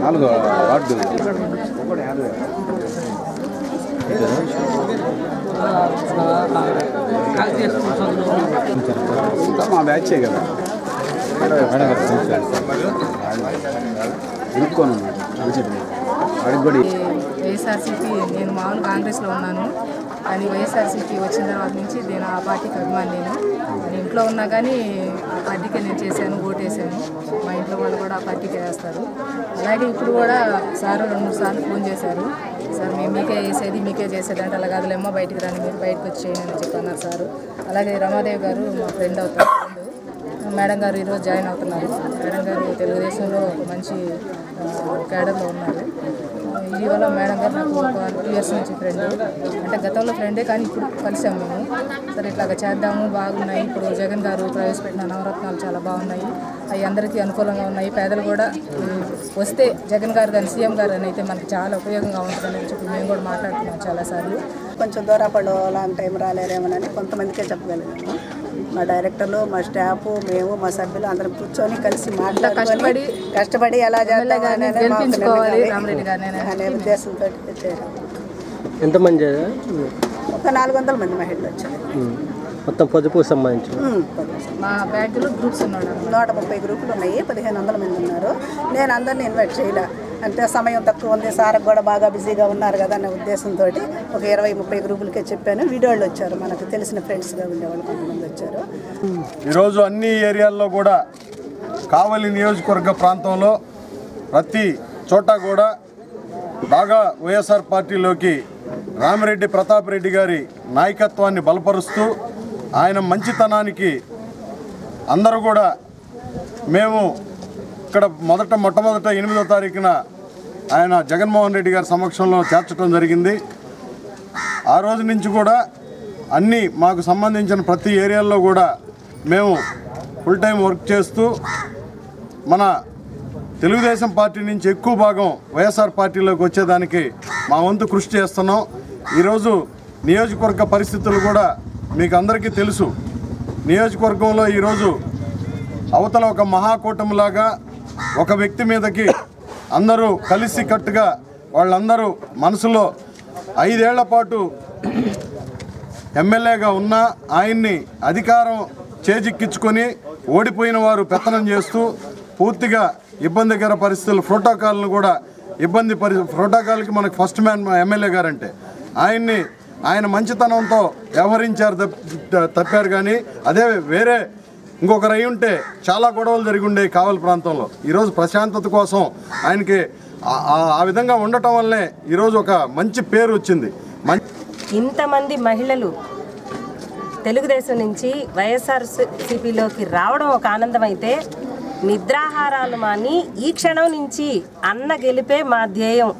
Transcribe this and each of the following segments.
నాలుగో వార్డు. మా బ్యాచే కదా. ఇరుక్కొని కూడా వైఎస్ఆర్సీపీ నేను మామూలు కాంగ్రెస్లో ఉన్నాను. కానీ వైఎస్ఆర్సీపీ వచ్చిన తర్వాత నుంచి నేను ఆ పార్టీకి అభిమాని నేను. ఇంట్లో ఉన్నా కానీ పార్టీకి పార్టీకే నేను చేశాను ఓటేసాను మా ఇంట్లో వాళ్ళు కూడా ఆ పార్టీకే వేస్తారు. అలాగే ఇప్పుడు కూడా సార్ రెండు మూడు సార్లు ఫోన్ చేశారు. సార్ మేము మీకే వేసేది మీకే చేసేది అంటే అలా కాదులేమో బయటికి రాని మీరు బయటకు వచ్చి అని చెప్పన్నారు సారు. అలాగే రమాదేవి గారు మా ఫ్రెండ్ అవుతారు. మేడం గారు ఈరోజు జాయిన్ అవుతున్నారు. మేడం గారు తెలుగుదేశంలో మంచి ఆ, క్యాడర్లో ఉన్నారు. ఇటీవల మేడం గారు నాకు ఒక టూ ఇయర్స్ నుంచి ఫ్రెండ్ అంటే గతంలో ఫ్రెండే కానీ ఇప్పుడు కలిసాము మేము. సరే ఇట్లాగ చేద్దాము బాగున్నాయి. ఇప్పుడు జగన్ గారు ప్రవేశపెట్టిన నవరత్నాలు చాలా బాగున్నాయి. అవి అందరికీ అనుకూలంగా ఉన్నాయి. పేదలు కూడా వస్తే జగన్ గారు కానీ సీఎం గారు అని అయితే మనకి చాలా ఉపయోగంగా ఉంటుందని చెప్పి మేము కూడా మాట్లాడుతున్నాం చాలాసార్లు. కొంచెం దూరపడో లాంగ్ టైం రాలేరేమోనని కొంతమందికే చెప్పగలిగాము. మా డైరెక్టర్లు మా స్టాఫ్ మేము మా సభ్యులు అందరం కూర్చొని కలిసి మాట్లాడుకొని కష్టపడి కష్టపడి ఎలా అనే ఉద్దేశంతో ఎంతమంది ఒక నాలుగు వందల మంది మహిళలు వచ్చారు. మొత్తం పొదుపు సంబంధించి మా బ్యాగ్లో గ్రూప్స్ ఉన్నాడు నూట ముప్పై గ్రూపులు ఉన్నాయి పదిహేను వందల మంది ఉన్నారు. నేను అందరిని ఇన్వైట్ చేయలే. అంటే సమయం తక్కువ ఉంది సార్ కూడా బాగా బిజీగా ఉన్నారు కదా అనే ఉద్దేశంతో ఒక ఇరవై ముప్పై గ్రూపులకే చెప్పాను. వీడియోళ్ళు వచ్చారు మనకు తెలిసిన ఫ్రెండ్స్గా ఉండేవాళ్ళు కొంతమంది వచ్చారు. ఈరోజు అన్ని ఏరియాల్లో కూడా కావలి నియోజకవర్గ ప్రాంతంలో ప్రతి చోట కూడా బాగా వైఎస్ఆర్ పార్టీలోకి రామిరెడ్డి ప్రతాప్ రెడ్డి గారి నాయకత్వాన్ని బలపరుస్తూ ఆయన మంచితనానికి అందరూ కూడా మేము ఇక్కడ మొదట మొట్టమొదట ఎనిమిదో తారీఖున ఆయన జగన్మోహన్ రెడ్డి గారి సమక్షంలో చేర్చడం జరిగింది. ఆ రోజు నుంచి కూడా అన్నీ మాకు సంబంధించిన ప్రతి ఏరియాల్లో కూడా మేము ఫుల్ టైం వర్క్ చేస్తూ మన తెలుగుదేశం పార్టీ నుంచి ఎక్కువ భాగం వైఎస్ఆర్ పార్టీలోకి వచ్చేదానికి మా వంతు కృషి చేస్తున్నాం. ఈరోజు నియోజకవర్గ పరిస్థితులు కూడా మీకు అందరికీ తెలుసు. నియోజకవర్గంలో ఈరోజు అవతల ఒక మహాకూటమిలాగా ఒక వ్యక్తి మీదకి అందరూ కలిసి కట్టుగా వాళ్ళందరూ మనసులో ఐదేళ్ళ పాటు ఎమ్మెల్యేగా ఉన్న ఆయన్ని అధికారం చేజిక్కించుకొని ఓడిపోయిన వారు పెత్తనం చేస్తూ పూర్తిగా ఇబ్బందికర పరిస్థితులు ప్రోటోకాల్ను కూడా ఇబ్బంది పరి ప్రోటోకాల్కి మనకు ఫస్ట్ మ్యాన్ ఎమ్మెల్యే గారంటే. ఆయన్ని ఆయన మంచితనంతో వ్యవహరించారు తప్ప- తప్పారు కానీ అదే వేరే ఇంకొకరు అయి ఉంటే చాలా గొడవలు జరిగి ఉండేవి కావలి ప్రాంతంలో. ఈరోజు ప్రశాంతత కోసం ఆయనకి ఆ- విధంగా ఉండటం వల్లే ఈరోజు ఒక మంచి పేరు వచ్చింది. ఇంతమంది మహిళలు తెలుగుదేశం నుంచి వైఎస్ఆర్ సిపిలోకి రావడం ఒక ఆనందం అయితే నిద్రాహారాలు మాని ఈ క్షణం నుంచి అన్న గెలిపే మా ధ్యేయం.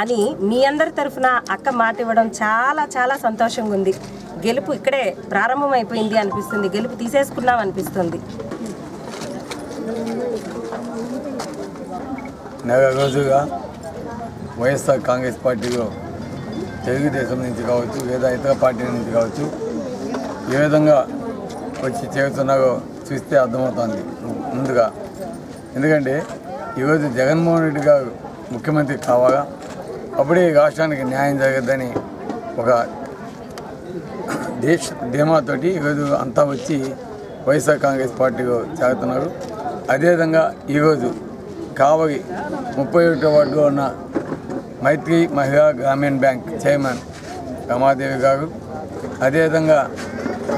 అని మీ అందరి తరఫున అక్క మాట ఇవ్వడం చాలా చాలా సంతోషంగా ఉంది. గెలుపు ఇక్కడే ప్రారంభమైపోయింది అనిపిస్తుంది. గెలుపు తీసేసుకున్నాం అనిపిస్తుంది. నెల రోజుగా వైఎస్ఆర్ కాంగ్రెస్ పార్టీలో తెలుగుదేశం నుంచి కావచ్చు లేదా ఇతర పార్టీల నుంచి కావచ్చు ఏ విధంగా వచ్చి చేరుతున్నారో చూస్తే అర్థమవుతుంది ముందుగా. ఎందుకంటే ఈరోజు జగన్మోహన్ రెడ్డి గారు ముఖ్యమంత్రి కావాలా? అప్పుడే రాష్ట్రానికి న్యాయం జరగద్దని ఒక దేశ ధీమాతోటి ఈరోజు అంతా వచ్చి వైఎస్ఆర్ కాంగ్రెస్ పార్టీలో చేరుతున్నారు. అదేవిధంగా ఈరోజు కావలి ముప్పై ఒకటో వార్డులో ఉన్న మైత్రి మహిళా గ్రామీణ బ్యాంక్ చైర్మన్ రమాదేవి గారు అదేవిధంగా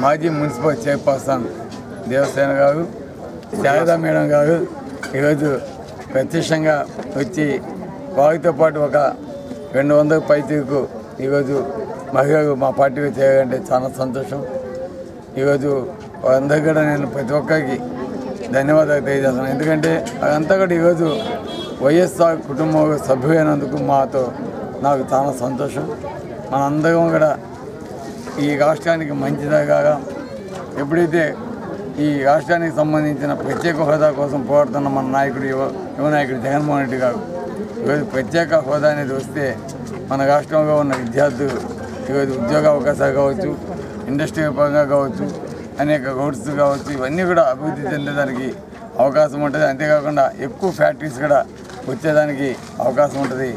మాజీ మున్సిపల్ చైర్పర్సన్ దేవసేన గారు శారదా మేడం గారు ఈరోజు ప్రత్యక్షంగా వచ్చి వారితో పాటు ఒక రెండు వందల పైతీకు ఈరోజు మహిళలు మా పార్టీకి చేయాలంటే చాలా సంతోషం. ఈరోజు అందరికీ కూడా నేను ప్రతి ఒక్కరికి ధన్యవాదాలు తెలియజేస్తున్నాను. ఎందుకంటే అదంతా కూడా ఈరోజు వైఎస్ఆర్ కుటుంబ సభ్యులైనందుకు మాతో నాకు చాలా సంతోషం. మనందరం కూడా ఈ రాష్ట్రానికి మంచిదగా ఎప్పుడైతే ఈ రాష్ట్రానికి సంబంధించిన ప్రత్యేక హోదా కోసం పోరాడుతున్న మన నాయకుడు యువ యువ నాయకుడు జగన్మోహన్ రెడ్డి గారు ఈరోజు ప్రత్యేక హోదా అనేది వస్తే మన రాష్ట్రంలో ఉన్న విద్యార్థులు ఈరోజు ఉద్యోగ అవకాశాలు కావచ్చు ఇండస్ట్రీ పరంగా కావచ్చు అనేక రోడ్స్ కావచ్చు ఇవన్నీ కూడా అభివృద్ధి చెందేదానికి అవకాశం ఉంటుంది. అంతేకాకుండా ఎక్కువ ఫ్యాక్టరీస్ కూడా వచ్చేదానికి అవకాశం ఉంటుంది.